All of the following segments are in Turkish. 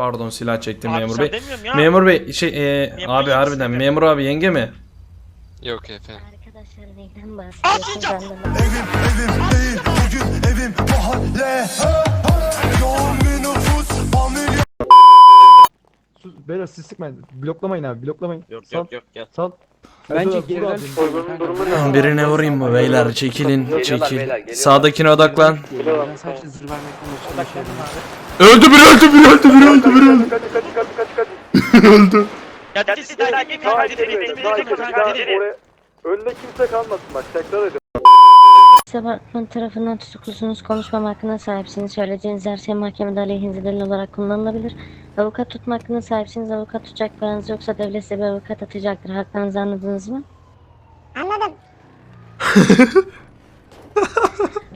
Pardon silah çektim Abi memur sen bey. demiyorum ya. Memur bey şey e, Memur abi bey harbiden misin? memur abi yenge mi? Yok efendim. Arkadaşlar neyden bahsediyorsun ben de Evim değil bugün evim mahalle Yoğun bir nüfus familya Sus, beyler siz sıkmayın. Bloklamayın abi, bloklamayın. Yok Sal, yok yok gel. sal. Bence geriden vur abi. Birine vurayım mı beyler? Çekilin, çekil. Sağdakine odaklan. Ben sadece zırh vermekten hoşlanıyorum. Öldü biri öldü biri öldü biri öldü biri öldü. Kaç kaç kaç kaç kaç. öldü. Ya daha. Önde kimse kalmasın bak tekrar ediyorum. Departman tarafından tutuklusunuz. Konuşmam hakkına sahipsiniz. Söyleyeceğiniz her şey mahkemede aleyhinize delil olarak kullanılabilir. Avukat tutma hakkına sahipsiniz. Avukat tutacak paranız yoksa devlet size bir avukat atacaktır. Haklarınızı anladınız mı? Anladım.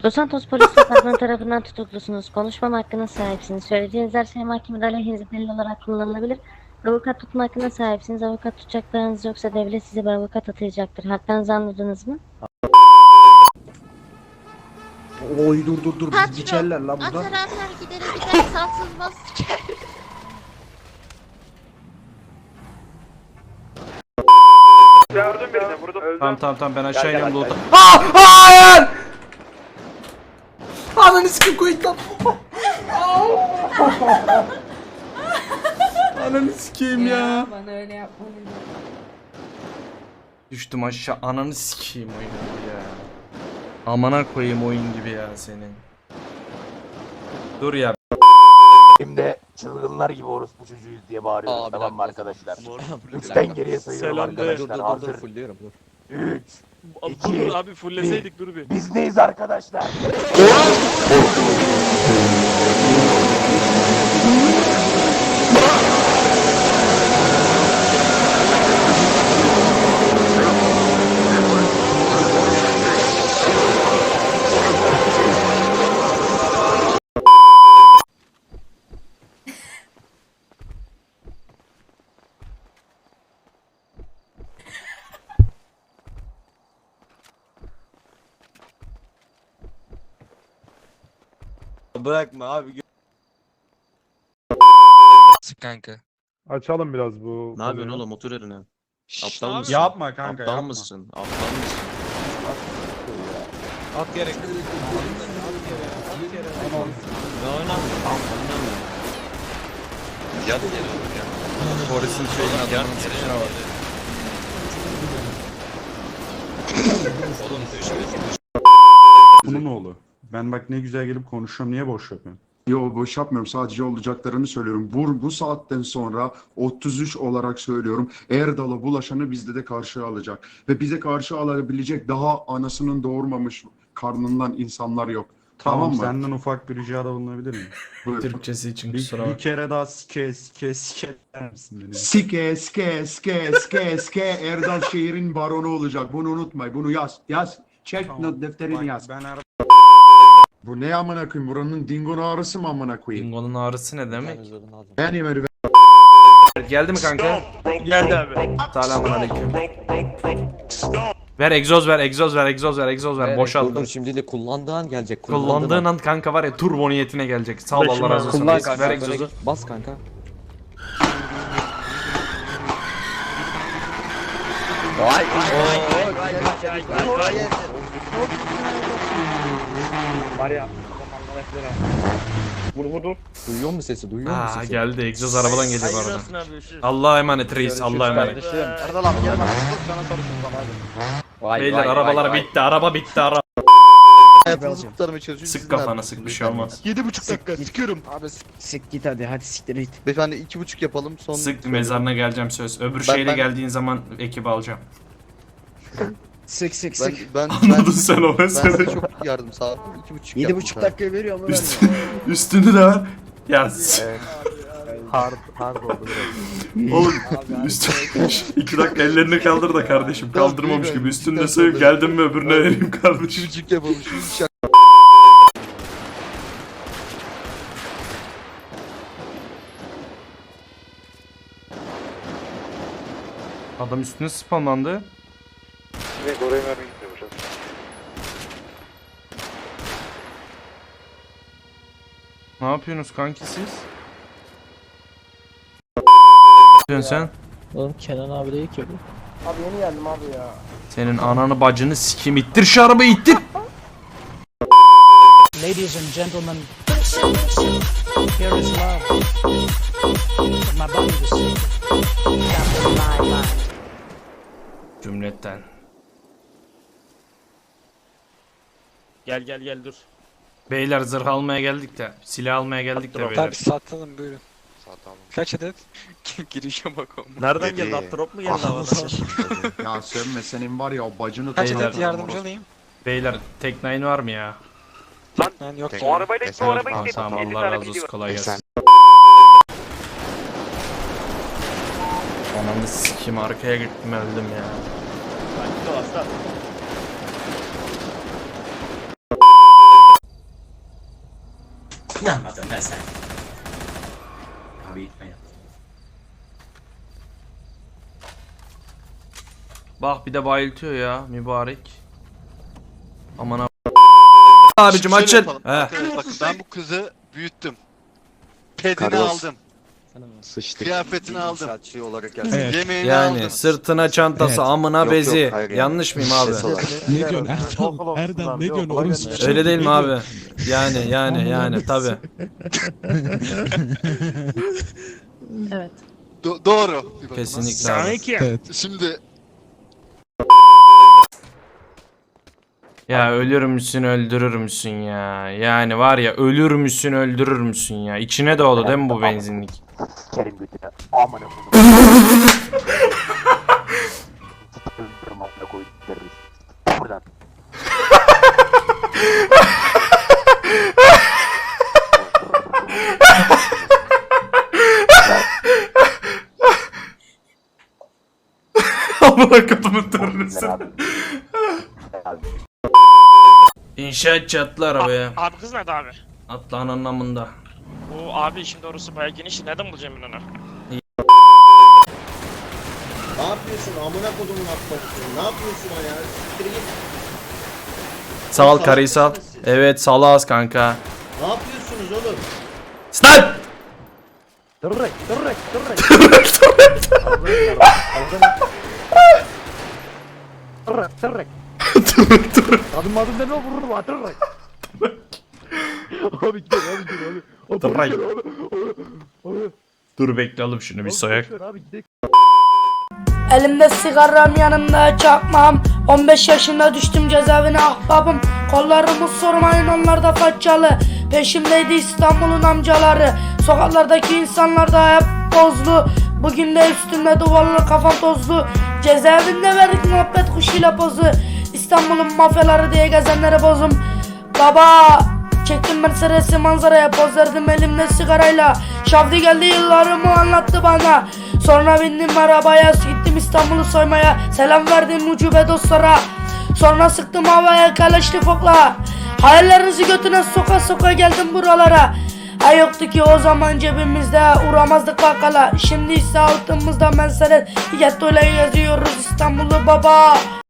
Los Santos Polis Departmanı tarafından tutuklusunuz. Konuşmam hakkına sahipsiniz. Söyleyeceğiniz her şey mahkemede aleyhinize delil olarak kullanılabilir. Avukat tutma hakkına sahipsiniz. Avukat tutacak paranız yoksa devlet size bir avukat atayacaktır. Haklarınızı anladınız mı? Oy dur dur dur Patron, bizi geçerler la burada. Ataranlar gidere gider sansız bas Yardım birine burada. Tamam tamam tamam ben aşağı iniyorum loot'a. Ah hayır! Ananı sikeyim koyun lan. Ananı sikeyim ya. Bana öyle yapma Düştüm aşağı ananı sikeyim oyunu ya. Amana koyayım oyun gibi ya senin. Dur ya. Şimdi çılgınlar gibi orospu çocuğuyuz diye bağırıyoruz Aa, bir tamam mı dakika. arkadaşlar? Dur, Üçten geriye sayıyorum Selam de. arkadaşlar. Hazır. fulluyorum dur. Üç. Dur abi fulleseydik dur bir. Biz neyiz arkadaşlar? Bırakma abi. Sık kanka. Açalım biraz bu. Ne yapıyorsun oğlum otur yerine. Aptal mısın? Yapma kanka Aptal yapma. mısın? Aptal mısın? At gerek. Yat yere dur ya. Boris'in şeyini adamın sıkışına bak. Oğlum düşme. Bunun oğlu. Ben bak ne güzel gelip konuşuyorum. Niye boş yapıyorsun? Yo boş yapmıyorum sadece olacaklarını söylüyorum. Bu, bu saatten sonra 33 olarak söylüyorum. Erdal'a bulaşanı bizde de karşı alacak. Ve bize karşı alabilecek daha anasının doğurmamış karnından insanlar yok. Tamam, Tamam, mı? senden ufak bir ricada bulunabilir miyim? Buyur. Türkçesi için Bir, kusura bir bak. kere daha sike sike sike der misin beni? Sike ske ske ske ske Erdal şehrin baronu olacak. Bunu unutmayın. Bunu yaz. Yaz. Çek Tamam. not defterini Bak, yaz. Ben her Bu ne amına koyayım? Buranın dingon ağrısı mı amına koyayım? Dingo'nun ağrısı ne demek? Yani böyle Geldi mi kanka? Geldi abi. Selamun aleyküm. Ver egzoz ver egzoz ver egzoz ver egzoz ver boşalt. şimdi de kullandığın gelecek. Kullandığın an kanka var ya turbo niyetine gelecek. Sağ ol Allah razı olsun. Kullan Reis, kanka. Ver egzozu. Bas kanka. Duyuyor musun sesi? Duyuyor musun Aa sesi? geldi egzoz arabadan geliyor bu arada. olsun abi görüşürüz. Allah'a emanet reis Allah'a emanet. Erdal abi gel bak. Sana soruşturma hadi. Beyler arabalar bitti araba bitti araba. Hayatınızı. Sık kafana sık bir şey olmaz. 7,5 dakika sıkıyorum. Abi Sık git hadi hadi siktir git. beyefendi iki buçuk yapalım son. Sık mezarına geleceğim söz. Öbür Ben- şeyle ben- geldiğin zaman ekibi alacağım. Sık sık Ben sık. ben Anladın ben, sen o ben size meseleyi. çok yardım sağladım. İki buçuk Yedi yaptım buçuk sadece. dakika veriyor ama Üstünü, üstünü de ver. Ya s- Hard hard oldu biraz. oğlum üstünü 2 dakika ellerini kaldır da kardeşim kaldırmamış gibi üstünü de söyle geldim mi öbürüne vereyim İki kardeşim. buçuk yapalım. Şu Adam üstüne spawnlandı. Evet oraya vermek istiyormuşuz. Ne yapıyorsunuz kanki siz? diyorsun sen? Oğlum Kenan abi değil ki Abi yeni geldim abi ya. Senin ananı bacını sikim ittir şu arabayı ittir. Ladies and gentlemen Here is love My body is sick Cümletten. Gel gel gel dur. Beyler zırh almaya geldik de silah almaya geldik de beyler. Tabii satalım buyurun. Satalım. Kaç adet? Girişe bakalım. Nereden geldi? Abdurrop mu geldi havadan? Ya sövme senin var ya o bacını Kaç Beyler. adet yardımcı olayım? Beyler teknine var mı ya? Ben yok. O arabayla o arabayı Tamam tamam 50 Allah razı olsun kolay gelsin. Ananı sikim arkaya gittim öldüm ya. Sakin ol aslan. İnanmadım ben sen. Abi gitme ya. Bak bir de bayıltıyor ya mübarek. Aman a- Abicim açın. Bakın ben bu kızı büyüttüm Pedini aldım Kıyafetini aldım Yemeğini Yani aldım sırtına çantası amına bezi. Yanlış mıyım abi? Ne diyorsun Erdem? Erdem ne diyorsun orası? Öyle değil mi abi? Yani yani yani tabi. Evet. Do- doğru Kesinlikle abi. Evet. Şimdi Ya ölür müsün öldürür müsün ya? Yani var ya ölür müsün öldürür müsün ya? İçine doğdu değil mi bu benzinlik? Kerim götüne. Amına koydum. Öldürürüm amına koydum terörist. Buradan. Amına kapımın. Abi. İnşaat çatlı arabaya. Abi kız nerede abi? Atlan anlamında. Abi şimdi orası bayağı geniş. Nereden bulacağım ben onu? Ne yapıyorsun amına kodumun atlatıyor Ne yapıyorsun o ya Siktir git Sağ ol karıyı sal. Evet salağız kanka. Ne yapıyorsunuz oğlum Stop! Tırrek tırrek tırrek. Tırrek tırrek. Adım adım deme vururum ha tırrek. Abi gidelim abi gidelim abi. Abi, Tırrek. boş ver. Dur bekle alıp şunu bir soyak. Boş ver Abi gidelim. Elimde sigaram yanımda çakmam 15 yaşında düştüm cezaevine ahbabım Kollarımı sormayın onlar da faccalı Peşimdeydi İstanbul'un amcaları Sokaklardaki insanlar da hep bozlu Bugün de üstümde duvarlı kafam tozlu Cezaevinde verdik muhabbet kuşuyla pozu İstanbul'un mafyaları diye gezenlere bozum Baba Çektim Mercedes'i manzaraya poz verdim elimde sigarayla. Şavdi geldi yıllarımı anlattı bana. Sonra bindim arabaya gittim İstanbul'u soymaya. Selam verdim ucube dostlara. Sonra sıktım havaya kaleşli fokla. Hayallerinizi götüne soka soka geldim buralara. Ha yoktu ki o zaman cebimizde uğramazdık bakkala. Şimdi ise altımızda Mercedes Getto ile geziyoruz İstanbul'u baba